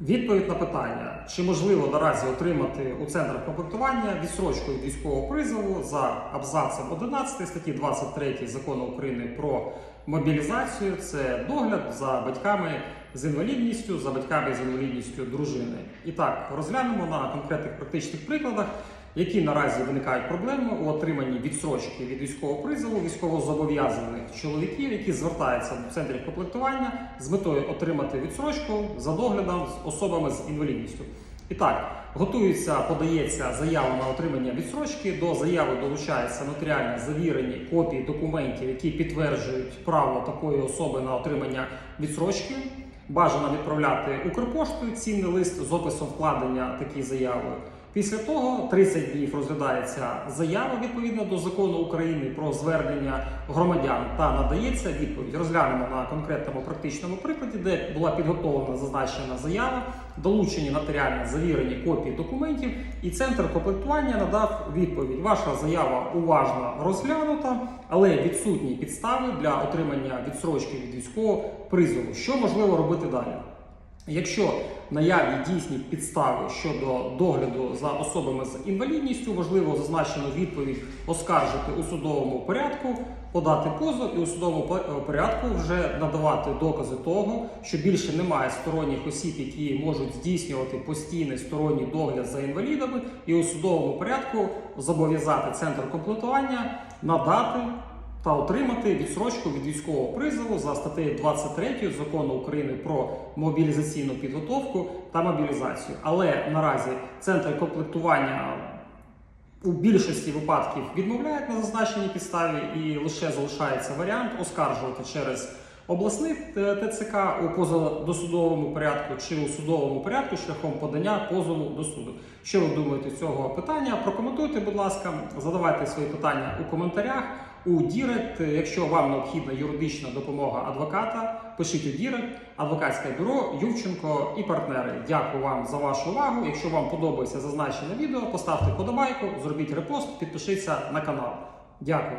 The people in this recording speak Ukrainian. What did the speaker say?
Відповідь на питання, чи можливо наразі отримати у центрах комплектування відсрочку від військового призову за абзацем 11 статті 23 закону України про мобілізацію. Це догляд за батьками з інвалідністю, за батьками з інвалідністю дружини. І так розглянемо на конкретних практичних прикладах, які наразі виникають проблеми у отриманні відсрочки від військового призову військовозобов'язаних чоловіків, які звертаються до центрів комплектування з метою отримати відсрочку за доглядом з особами з інвалідністю. І так, готується, подається заява на отримання відсрочки. До заяви долучаються нотаріально завірені копії документів, які підтверджують право такої особи на отримання відсрочки. Бажано відправляти Укрпоштою цінний лист з описом вкладення такої заяви. Після того 30 днів розглядається заява відповідно до закону України про звернення громадян та надається відповідь. Розглянемо на конкретному практичному прикладі, де була підготовлена зазначена заява, долучені нотаріально завірені копії документів, і центр комплектування надав відповідь. Ваша заява уважно розглянута, але відсутні підстави для отримання відсрочки від військового призову. Що можливо робити далі? Якщо наявні дійсні підстави щодо догляду за особами з інвалідністю, важливо зазначену відповідь оскаржити у судовому порядку, подати позов і у судовому е, порядку вже надавати докази того, що більше немає сторонніх осіб, які можуть здійснювати постійний сторонній догляд за інвалідами, і у судовому порядку зобов'язати центр комплектування надати та отримати відсрочку від військового призову за статтею 23 закону України про мобілізаційну підготовку та мобілізацію. Але наразі центр комплектування у більшості випадків відмовляють на зазначеній підставі і лише залишається варіант оскаржувати через обласний ТЦК у позадосудовому порядку чи у судовому порядку шляхом подання позову до суду. Що ви думаєте цього питання? Прокоментуйте, будь ласка, задавайте свої питання у коментарях. У Дірект, якщо вам необхідна юридична допомога адвоката, пишіть у Дірект, адвокатське бюро Ювченко і партнери. Дякую вам за вашу увагу. Якщо вам подобається зазначене відео, поставте подобайку, зробіть репост, підпишіться на канал. Дякую.